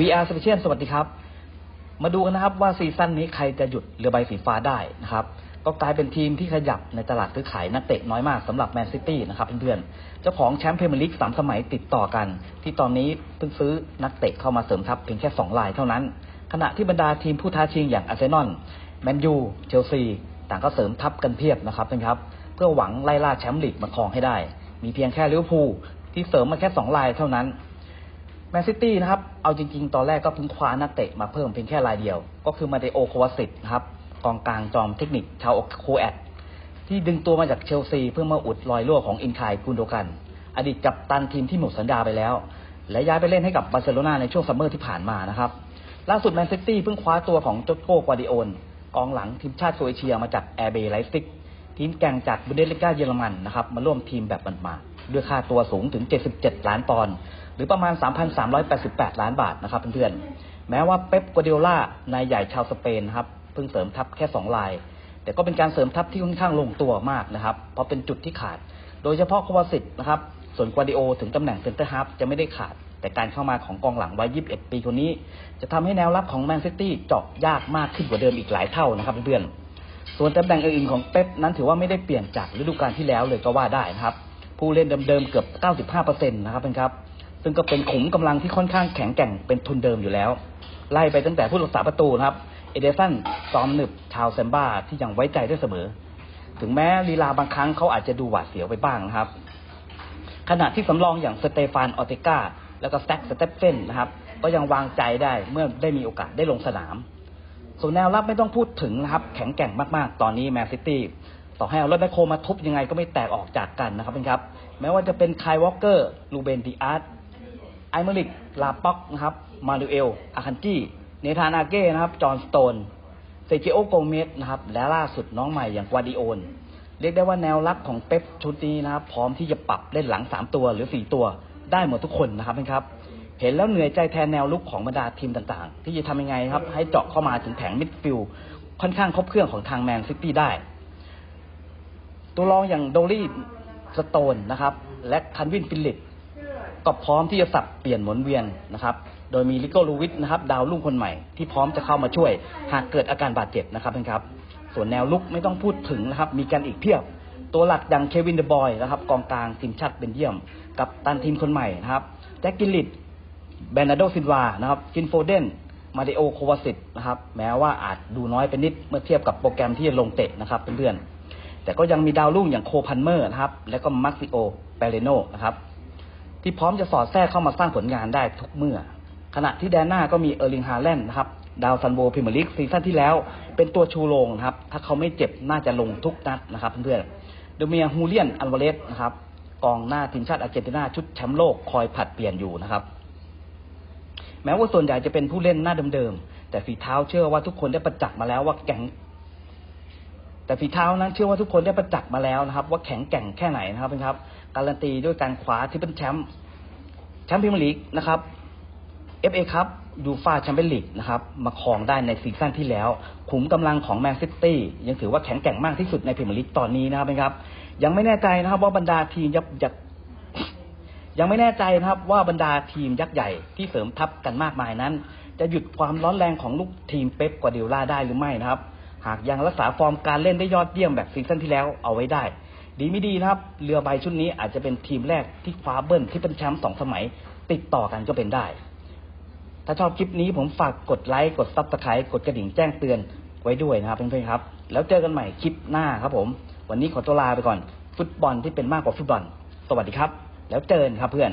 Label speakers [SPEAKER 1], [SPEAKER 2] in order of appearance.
[SPEAKER 1] VR Special สวัสดีครับ มาดูกันนะครับว่าซีซั่นนี้ใครจะหยุดเรือใบสีฟ้าได้นะครับ ก็กลายเป็นทีมที่ขยับในตลาดซื้อขายนักเตะน้อยมากสำหรับแมนซิตี้นะครับเพื่อนๆ เจ้าของแชมป์พรีเมียร์ลีกสามสมัยติดต่อกัน ที่ตอนนี้เพิ่งซื้อนักเตะเข้ามาเสริมทัพเพียงแค่สองรายเท่านั้น ขณะที่บรรดาทีมผู้ท้าชิงอย่างอาร์เซนอล แมนยู เชลซี ต่างก็เสริมทัพกันเพียบนะครับเพื่อนครับ เพื่อหวังไล่ล่าแชมป์ลีกมาครองให้ได้ มีเพียงแค่ลิเวอร์พูลที่เสริมมาแค่สองรายเท่านั้น แมนซิตี้นะครับเอาจริง ๆ ตอนแรกก็เพิ่งคว้านักเตะมาเพิ่มเพียงแค่รายเดียว ก็คือมาเดโอโควาสิตนะครับกองกลางจอมเทคนิคชาวโคแอตที่ดึงตัวมาจากเชลซีเพื่อมาอุดรอยรั่วของอินคายกุนโดกัน อดีตกัปตันทีมที่หมดสัญญาไปแล้ว และย้ายไปเล่นให้กับบาร์เซโลนาในช่วงซัมเมอร์ที่ผ่านมานะครับล่าสุดแมนซิตี้เพิ่งคว้าตัวของโจโกกวาดิโอนกองหลังทีมชาติโครเอเชียมาจากแอร์เบย์ไลฟ์ซิกทีมแก่งจากบุนเดสลิก้าเยอรมันนะครับมาร่วมทีมแบบบันมา ด้วยค่าตัวสูงถึง 77 ล้านปอนด์หรือประมาณ 3,388 ล้านบาทนะครับเพื่อนๆ แม้ว่าเป๊ปกัวเดล่านายใหญ่ชาวสเปนนะครับเพิ่งเสริมทัพแค่ 2 ลาย แต่ก็เป็นการเสริมทัพที่ค่อนข้างลงตัวมากนะครับ เพราะเป็นจุดที่ขาด โดยเฉพาะควาสิตนะครับส่วนกัวดิโอถึงตำแหน่งเซนเตอร์ฮาร์ฟจะไม่ได้ขาด แต่การเข้ามาของกองหลังวัย 21 ปีคนนี้ จะทำให้แนวรับของแมนซิตี้เจาะยากมากขึ้นกว่าเดิมอีกหลายเท่านะครับเพื่อนๆส่วนตำแหน่งอื่นๆของเป๊ปนั้นถือว่าไม่ได้เปลี่ยนจากฤดูกาลที่แล้วเลยก็ว่าได้นะครับ ผู้เล่นเดิมๆเกือบ 95%นะครับเป็นครับซึ่งก็เป็นขุมกำลังที่ค่อนข้างแข็งแกร่งเป็นทุนเดิมอยู่แล้ว ไล่ไปตั้งแต่ผู้รักษาประตูนะครับ เอเดสันซอมหนึบชาวเซมบ้าที่ยังไว้ใจได้เสมอ ถึงแม้ลีลาบางครั้งเขาอาจจะดูหวาดเสียวไปบ้างนะครับ ขณะที่สำรองอย่างสเตฟานออเตกาแล้วก็แต็กสเตปเฟนนะครับ ก็ยังวางใจได้เมื่อได้มีโอกาสได้ลงสนาม ส่วนแนวรับไม่ต้องพูดถึงนะครับ แข็งแกร่งมากๆ ตอนนี้แมนซิตี้ ต่อให้เอารถแมคโครมาทุบยังไงก็ไม่แตกออกจากกันนะครับเป็นครับ แม้ว่าจะเป็นไคลวอลเกอร์ลูเบนดิอาร์ตไอเมริกลาป็อกนะครับมาดูเอลอาคันจี้เนธานาเก้นะครับจอห์นสโตนเซจิโอโกเมสนะครับและล่าสุดน้องใหม่อย่างกวาดิโอนเรียกได้ว่าแนวรับของเป๊ปชุดนี้นะครับ พร้อมที่จะปรับเล่นหลังสามตัวหรือสี่ตัวได้หมดทุกคนนะครับเป็นครับเห็นแล้วเหนื่อยใจแทนแนวลุกของบรรดาทีมต่างๆ ที่จะทำยังไงครับ ให้เจาะเข้ามาถึงแผงมิดฟิลด์ค่อนข้างครบเครื่องของทางแมนซิตี้ได้ ตัวรองอย่างโดลี่สโตนนะครับ และคันวินฟิลลิปก็พร้อมที่จะสับเปลี่ยนหมุนเวียนนะครับ โดยมีลิโกลูวิทนะครับดาวรุ่งคนใหม่ที่พร้อมจะเข้ามาช่วย หากเกิดอาการบาดเจ็บนะครับท่านครับ ส่วนแนวลุกไม่ต้องพูดถึงนะครับ มีกันอีกเพียบ ตัวหลักดังเควินเดบอยนะครับกองกลางทีมชาติเบนเยียม กับตันทีมคนใหม่นะครับแจ็คกิลลิตแบรนาโดซินวานะครับฟินโฟเดนมาเดโอโควาสิตนะครับแม้ว่าอาจดูน้อยไปนิดเมื่อเทียบกับโปรแกรมที่จะลงเตะนะครับเพื่อนๆ แต่ก็ยังมีดาวรุ่งอย่างโคพันเมอร์นะครับ และก็มักซิโอเปเรโนนะครับ ที่พร้อมจะสอดแทรกเข้ามาสร้างผลงานได้ทุกเมื่อ ขณะที่แดนหน้าก็มีเออร์ลิงฮาแลนด์นะครับ ดาวซันโวพรีเมียร์ลีกซีซั่นที่แล้ว เป็นตัวชูโรงนะครับ ถ้าเขาไม่เจ็บน่าจะลงทุกนัดนะครับเพื่อนๆเดเมียฮูเลียนอัลวาเรสนะครับกองหน้าทีมชาติอาร์เจนตินาชุดแชมป์โลกคอยผัดเปลี่ยนอยู่นะครับ แม้ว่าส่วนใหญ่จะเป็นผู้เล่นหน้าเดิมๆแต่ฝีเท้าเชื่อว่าทุกคนได้ประจักษ์มาแล้วว่าแข็ง แต่ฝีเท้านั้นเชื่อว่าทุกคนได้ประจักษ์มาแล้วนะครับ ว่าแข็งแกร่งแค่ไหนนะครับครับ การันตีด้วยการคว้าที่เป็นแชมป์แชมป์พรีเมียร์ลีกนะครับ FA ครับยูฟาแชมเปี้ยนลีกนะครับมาครองได้ในซีซั่นที่แล้ว ขุมกำลังของแมนซิตี้ยังถือว่าแข็งแกร่งมากที่สุดในพรีเมียร์ลีกตอนนี้นะครับครับ ยังไม่แน่ใจนะครับว่าบรรดาทีมยับยักยังไม่แน่ใจนะครับว่าบรรดาทีมยักษ์ใหญ่ที่เสริมทัพกันมากมายนั้น จะหยุดความร้อนแรงของลูกทีมเป๊ปกวาดิโอลาได้หรือไม่นะครับ หากยังรักษาฟอร์มการเล่นได้ยอดเยี่ยมแบบซีซั่นที่แล้วเอาไว้ได้ ดีไม่ดีนะครับ เรือใบชุดนี้อาจจะเป็นทีมแรกที่คว้าเบิ้ลที่เป็นแชมป์สองสมัย ติดต่อกันก็เป็นได้ ถ้าชอบคลิปนี้ผมฝากกดไลค์กดซับสไครต์กดกระดิ่งแจ้งเตือนไว้ด้วยนะครับเพื่อนๆครับ แล้วเจอกันใหม่คลิปหน้าครับผม วันนี้ขอตัวลาไปก่อน ฟุตบอลที่เป็นมากกว่าฟุตบอล สวัสดีครับ แล้วเจอกันครับเพื่อน